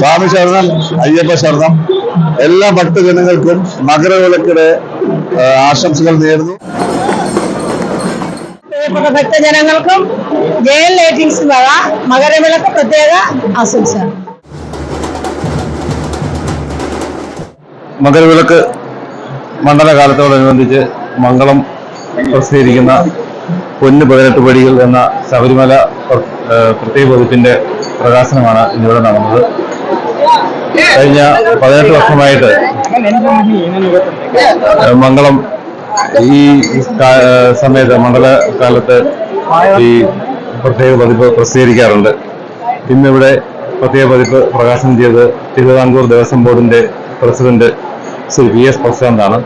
സ്വാമി ശരണം അയ്യപ്പ ശരണം എല്ലാ ഭക്തജനങ്ങൾക്കും മകരവിളക്കിടെ ആശംസകൾ നേരുന്നു. പ്രിയപ്പെട്ട ഭക്തജനങ്ങൾക്കും ജയൽ ലൈറ്റിംഗ്സ് വക മകരവിളക്ക് പ്രത്യേക ആശംസ മകരവിളക്ക് മണ്ഡലകാലത്തോടനുബന്ധിച്ച് മംഗളം പ്രസിദ്ധീകരിക്കുന്ന പൊന്ന് പതിനെട്ട് പടികൾ എന്ന ശബരിമല പ്ര- പ്രത്യേക വകുപ്പിന്റെ പ്രകാശനമാണ് ഇന്നിവിടെ നടന്നത്. കഴിഞ്ഞ പതിനെട്ട് വർഷമായിട്ട് മംഗളം ഈ സമയത്ത് മണ്ഡല മണ്ഡലകാലത്ത് ഈ പ്രത്യേക പതിപ്പ് പ്രസിദ്ധീകരിക്കാറുണ്ട്. ഇന്നിവിടെ പ്രത്യേക പതിപ്പ് പ്രകാശനം ചെയ്ത് തിരുവിതാംകൂർ ദേവസ്വം ബോർഡിന്റെ പ്രസിഡന്റ് ശ്രീ വി എസ് പ്രശാന്താണ്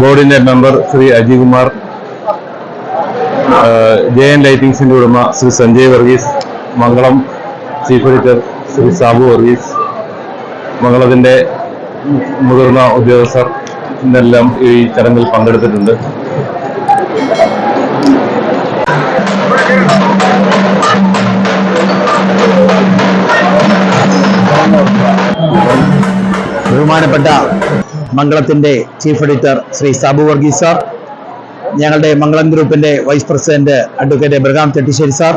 ബോർഡിന്റെ member Shri Ajikumar J N ലൈറ്റിംഗ്സിന്റെ ഉടമ ശ്രീ സഞ്ജയ് വർഗീസ് മംഗളം ചീഫ് എഡിറ്റർ ശ്രീ സാബു വർഗീസ് മംഗളത്തിന്റെ മുതിർന്ന ഉദ്യോഗസ്ഥർ ഇന്നെല്ലാം ഈ ചടങ്ങിൽ പങ്കെടുത്തിട്ടുണ്ട്. ബഹുമാനപ്പെട്ട മംഗളത്തിന്റെ chief editor Shri Sabu Varghese sir ഞങ്ങളുടെ മംഗളം ഗ്രൂപ്പിന്റെ vice president advocate Bragam Thettissery sir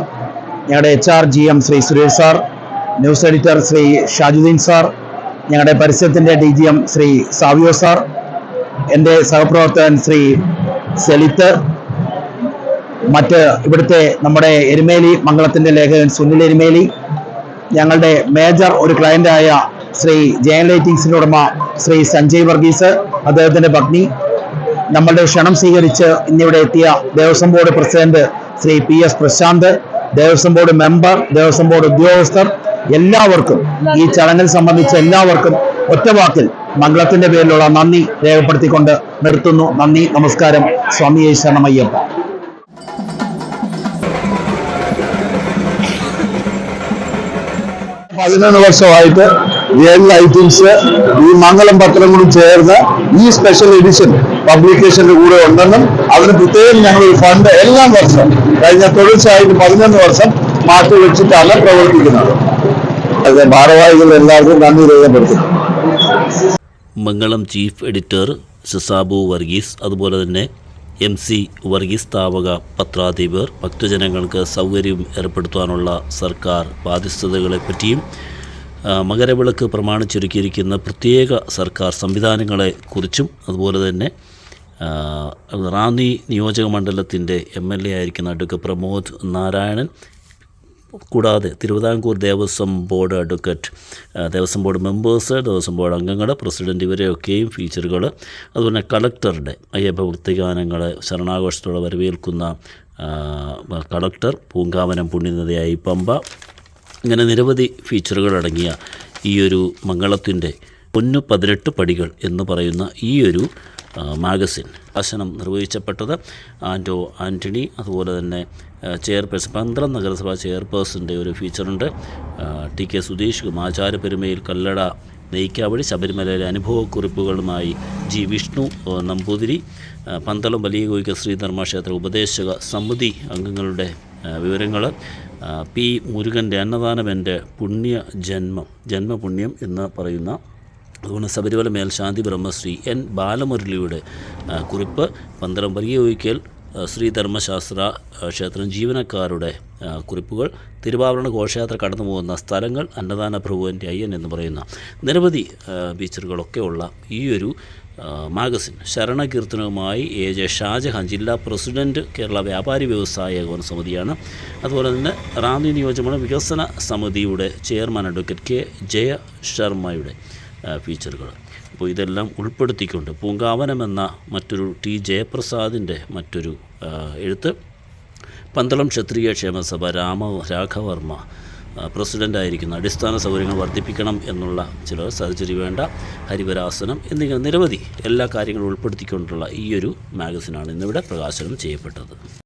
ഞങ്ങളുടെ H R G M Shri Suresh sir news editor Shri Shajudeen sir ഞങ്ങളുടെ പരസ്യത്തിന്റെ D G M Shri Savio sir എന്റെ സഹപ്രവർത്തകൻ ശ്രീ സെലിത്ത് മറ്റ് ഇവിടുത്തെ നമ്മുടെ എരുമേലി മംഗളത്തിന്റെ ലേഖകൻ സുനിൽ എരുമേലി ഞങ്ങളുടെ മേജർ ഒരു ക്ലയന്റായ ശ്രീ ജയൻ ലൈറ്റിങ്സിന്റെ ഉടമ ശ്രീ സഞ്ജയ് വർഗീസ് അദ്ദേഹത്തിന്റെ പത്നി. നമ്മളുടെ ക്ഷണം സ്വീകരിച്ച് ഇന്നിവിടെ എത്തിയ Devaswom board president Shri P S Prashanth Devaswom board member Devaswom board ഉദ്യോഗസ്ഥർ എല്ലാവർക്കും ഈ ചടങ്ങിൽ സംബന്ധിച്ച എല്ലാവർക്കും ഒറ്റവാക്കിൽ മംഗളത്തിന്റെ പേരിലുള്ള നന്ദി രേഖപ്പെടുത്തിക്കൊണ്ട് നിർത്തുന്നു. നന്ദി നമസ്കാരം. സ്വാമി ശരണമയ്യപ്പ പതിനൊന്ന് വർഷമായിട്ട് ഏഴ് ഐറ്റംസ് ഈ മംഗളം പത്രം കൂടി ചേർന്ന് ഈ സ്പെഷ്യൽ എഡിഷൻ പബ്ലിക്കേഷന്റെ കൂടെ ഉണ്ടെന്നും അതിന് പ്രത്യേകം ഞങ്ങൾ ഒരു ഫണ്ട് എല്ലാ വർഷം കഴിഞ്ഞ തുടർച്ചയായിട്ട് പതിനൊന്ന് വർഷം മാറ്റി വെച്ചിട്ടാണ് പ്രവർത്തിക്കുന്നത്. ഭാരവാഹികൾ എല്ലാവർക്കും നന്ദി രേഖപ്പെടുത്തുന്നു. മംഗളം ചീഫ് എഡിറ്റർ സിസാബു വർഗീസ് അതുപോലെ തന്നെ എം സി വർഗീസ് സ്ഥാപക പത്രാധിപർ ഭക്തജനങ്ങൾക്ക് സൗകര്യം ഏർപ്പെടുത്താനുള്ള സർക്കാർ ബാധ്യസ്ഥതകളെപ്പറ്റിയും പറ്റിയും മകരവിളക്ക് പ്രമാണിച്ചൊരുക്കിയിരിക്കുന്ന പ്രത്യേക സർക്കാർ സംവിധാനങ്ങളെ കുറിച്ചും അതുപോലെ തന്നെ റാന്നി നിയോജക മണ്ഡലത്തിന്റെ എം എൽ എ ആയിരിക്കുന്ന അഡ്വക്കേറ്റ് പ്രമോദ് നാരായണൻ കൂടാതെ Thiruvithamkoor Devaswom board advocate Devaswom board members Devaswom board അംഗങ്ങൾ പ്രസിഡന്റ് ഇവരെയൊക്കെയും ഫീച്ചറുകൾ അതുപോലെ കളക്ടറുടെ അയ്യപ്പ ഭക്തിഗാനങ്ങൾ ശരണാഘോഷത്തോടെ വരവേൽക്കുന്ന കളക്ടർ പൂങ്കാവനം പുണ്യനദിയായി പമ്പ. ഇങ്ങനെ നിരവധി ഫീച്ചറുകൾ അടങ്ങിയ ഈ ഒരു മംഗളത്തിന്റെ പൊന്നു പതിനെട്ട് പടികൾ എന്ന് പറയുന്ന ഈ ഒരു മാഗസിൻ പ്രകാശനം നിർവഹിച്ചപ്പെട്ടത് ആന്റോ ആന്റണി അതുപോലെ തന്നെ ചെയർപേഴ്സൺ പന്ത്രണ്ട് നഗരസഭാ ചെയർപേഴ്സന്റെ ഒരു ഫീച്ചറുണ്ട്. ടി കെ സുധീഷ് ആചാരപ്പെരുമയിൽ കല്ലട നെയ്ക്കാവഴി ശബരിമലയിലെ അനുഭവക്കുറിപ്പുകളുമായി ജി വിഷ്ണു നമ്പൂതിരി പന്തളം വലിയ കോയിക്ക ശ്രീധർമ്മക്ഷേത്ര ഉപദേശക സമിതി അംഗങ്ങളുടെ വിവരങ്ങൾ പി മുരുകന്റെ അന്നദാനം എന്റെ പുണ്യ ജന്മം ജന്മപുണ്യം എന്ന് പറയുന്ന അതുകൊണ്ട് ശബരിമല മേൽശാന്തി ബ്രഹ്മശ്രീ എൻ ബാലമുരളിയുടെ കുറിപ്പ് പന്തളം വലിയ ഒരിക്കൽ ശ്രീ ധർമ്മശാസ്ത്ര ക്ഷേത്രം ജീവനക്കാരുടെ കുറിപ്പുകൾ തിരുവാഭരണ ഘോഷയാത്ര കടന്നു പോകുന്ന സ്ഥലങ്ങൾ അന്നദാന പ്രഭുവിന്റെ അയ്യൻ എന്ന് പറയുന്ന നിരവധി ഫീച്ചറുകളൊക്കെ ഉള്ള ഈ ഒരു മാഗസിൻ. ശരണകീർത്തനവുമായി എ ജെ ഷാജഹാൻ ജില്ലാ പ്രസിഡന്റ് കേരള വ്യാപാരി വ്യവസായ ഏകോപന സമിതിയാണ്. അതുപോലെ തന്നെ റാന്നി നിയോജകമണ്ഡലം വികസന സമിതിയുടെ ചെയർമാൻ അഡ്വക്കേറ്റ് കെ ജയ ശർമ്മയുടെ ഫീച്ചറുകൾ അപ്പോൾ ഇതെല്ലാം ഉൾപ്പെടുത്തിക്കൊണ്ട് പൂങ്കാവനം എന്ന മറ്റൊരു ടി ജയപ്രസാദിന്റെ മറ്റൊരു എഴുത്ത്. പന്തളം ക്ഷത്രിയ ക്ഷേമസഭ രാമ രാഘവർമ്മ പ്രസിഡന്റായിരിക്കുന്ന അടിസ്ഥാന സൗകര്യങ്ങൾ വർദ്ധിപ്പിക്കണം എന്നുള്ള ചില സർജറി വേണ്ട ഹരിവരാസനം എന്നിങ്ങനെ നിരവധി എല്ലാ കാര്യങ്ങളും ഉൾപ്പെടുത്തിക്കൊണ്ടുള്ള ഈയൊരു മാഗസിനാണ് ഇന്നിവിടെ പ്രകാശനം ചെയ്യപ്പെട്ടത്.